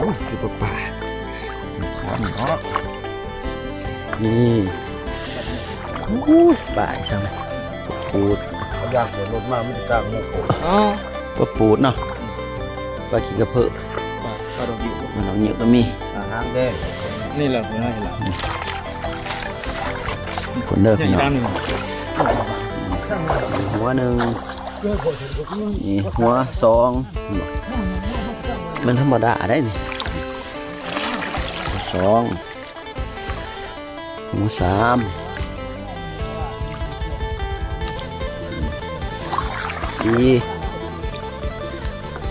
อู้คือตัวป่าครับเนาะนี่อู้ยป่าช่างปูดเขาย่างเสียรถมากไม่ได้กล้างโมโหอ๋อปลาปูดเนาะปลาขี้กระเพาะปลาปลาดอกอยู่มันเอาเหนียวก็มีอาหารแดงนี่แหละหัวหน้าเห็นละคนเด้อใหญ่พี่น้อด้านงหนึ่งหัวหนึ่งนี่หัวสอง มันธรรมดาได้นี่สองหัวสามสี่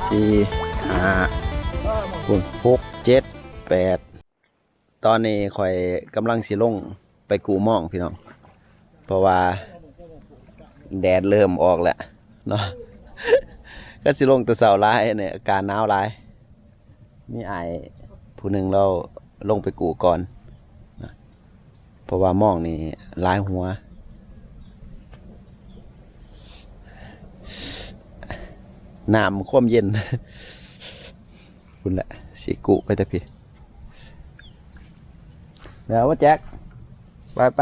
สี่ห้าหกเจ็ดแปดตอนนี้ข่อยกำลังสิลงไปกูมองพี่น้อง เพราะว่าแดดเริ่มออกแล้วเนาะก็สิลงตัวเสาร้ายเนี่ย อาการหนาวร้าย มีไอายผู้หนึ่งเราลงไปกูก่อนนะเพราะว่ามองนี่ร้ายหัว น้ำความเย็น คุณแหละสีกุไปแต่พี่เดี๋ยวว่าแจ็คไปไป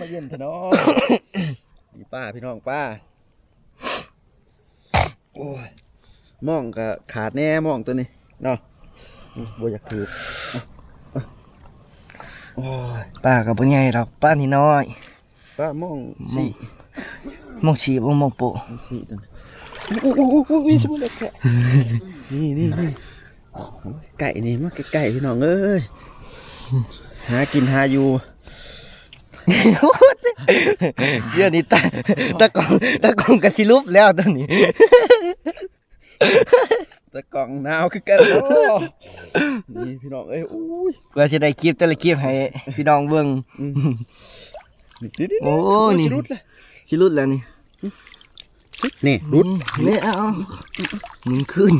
มาเย็นเถอะเนาะนี่ป้าพี่น้องป้า โอ้ย มองก็ขาดแน่มองตัวนี้เนาะบ่อยากถือโอ้ยป้ากับปุ้ใหญ่ดอกป้านี่น้อยป้ามองสีมองชีบมองโปะมองสีตัวนี้โอ้โหโอ้โหโอ้โหสมุนไพรนี่นี่นี่โอ้ยไก่นี่มาไก่ๆพี่น้องเอ้ยหากินหาอยู่เดี๋ยวนี้ตาตะกองตะกองกะสิลุบแล้วตอนนี้ แต่กล่องหนาวคือกันเนาะนี่พี่น้องเอ้ยอุ้ยว่าสิได้คลิปแต่ละคลิปให้ พี่น้องเบิ่งอืมนี่นี่นี่โอ้นี่สิรุดเลยสิรุดแล้วนี่นี่รุดนี่เอามึงขึ้น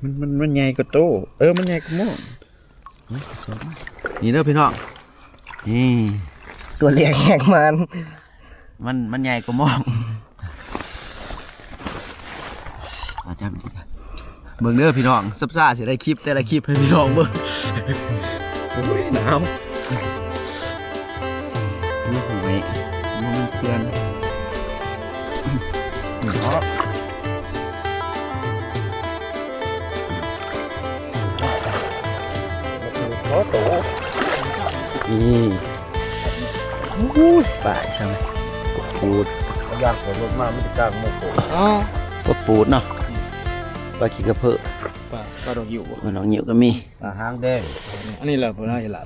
มันมันมันใหญ่กว่าโต เออมันใหญ่กว่าหม้อนี่เด้อพี่น้องนี่ตัวเล็กแหกมัน มันมันใหญ่กว่าหม้อ อาจารย์ดีนะเบิ่งเด้อพี่น้องซับซ่าสิได้คลิปแต่ละคลิปให้พี่น้องเบิ่งโอ้ยหนาวนี่หอยมันเพื่อนเนาะโอ้โตนี่อู้ยป่าใช่ไหมปูดย่างสียรถมากไม่ได้กล้างโมโหอ๋อปลาปูดเนาะ ปลาขี้กระเพาะปลาปลาดอกอยู่มันเอาเหนียวก็มีอาหารแดงอันนี้แหละหัวหน้าเห็นละ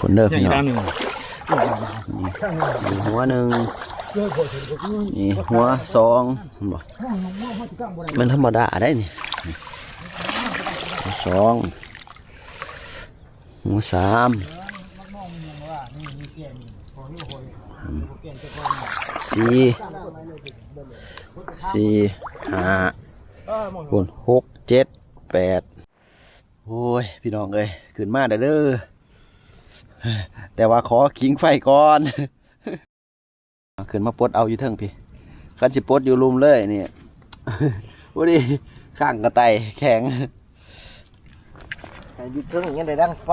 คนเด้อใหญ่พี่น้อด้างนหนึ่งนี่หัวหนึ่งนี่หัวสองบ่มันธรรมดาได้นี่หัวสองหัวสาม สี่สี่ห้าหกหกเจ็ดแปดโอ้ย พี่น้องเอ้ยขึ้นมาเด้อแต่ว่าขอขิงไฟก่อนขึ้นมาปดเอาอยู่เทิงพี่คันสิปดอยู่รุมเลยนี่วันนี้ข้างกระไตแข็งยึดเครื่องยังได้ดังไฟ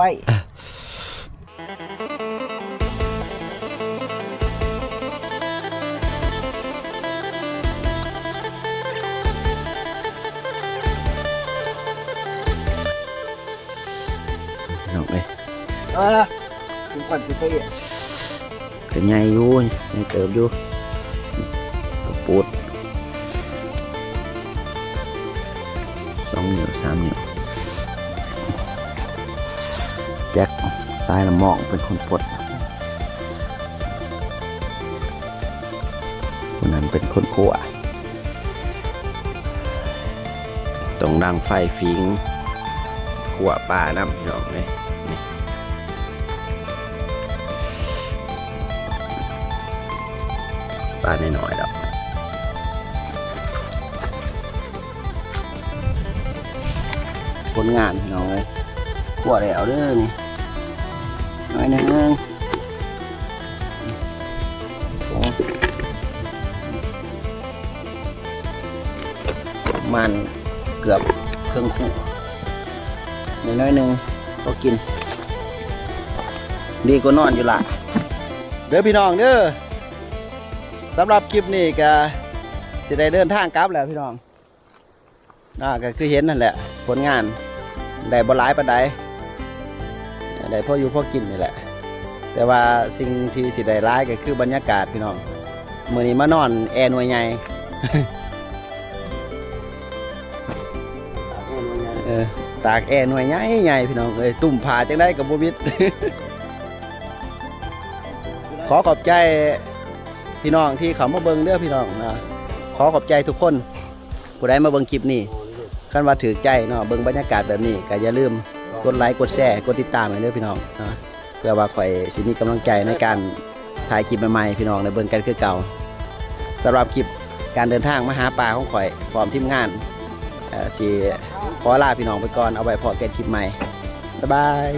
เออถึงก่อนไปอะเป็นไงอยู่ไงเติบอยู่ปวดสองนิ้วสามนิ้วแจ็คซ้ายละมองเป็นคนปลดคนนั้นเป็นคนขัวตรงดังไฟฟิงขวป่าน้ำยองเลย ปลาน้อยๆแล้วผลงานน้อยกวดวแล้วเด้อนี่น้อยนึงมันเกือบเครื่องคู่น้อยนึงก็กิน ดีกว่านอนอยู่ละเด้อพี่น้องเด้อ สำหรับคลิปนี้ก็สิได้เดินทางกลับแล้วพี่น้องน่าก็คือเห็นนั่นแหละ ผลงานได้บ่หลายปานใดได้พออยู่พอกินนี่แหละ แต่ว่าสิ่งที่สิได้ร้ายก็คือบรรยากาศพี่น้องมือนี้มานอนแอร์หน่วยใหญ่ตากแอร์หน่วยใหญ่ใหญ่พี่น้องเอ้ยตุ่มผาจังได้กับบ่วิดขอขอบใจ พี่น้องที่เขามาเบิ่งเด้อพี่น้องนะขอขอบใจทุกคนผู้ใดมาเบิ่งคลิปนี้คันว่าถือใจเนาะเบิ่งบรรยากาศแบบนี้ก็อย่าลืมกดไลค์กดแชร์กดติดตามให้เด้อพี่น้องนะเพื่อว่าข่อยสิมีกำลังใจในการถ่ายคลิปใหม่ๆพี่น้องในเบิ่งกันคือเก่าสำหรับคลิปการเดินทางมาหาปลาของข่อยพร้อมทีมงานสิขอลาพี่น้องไปก่อนเอาไว้พอเกันคลิปใหม่บ๊ายบาย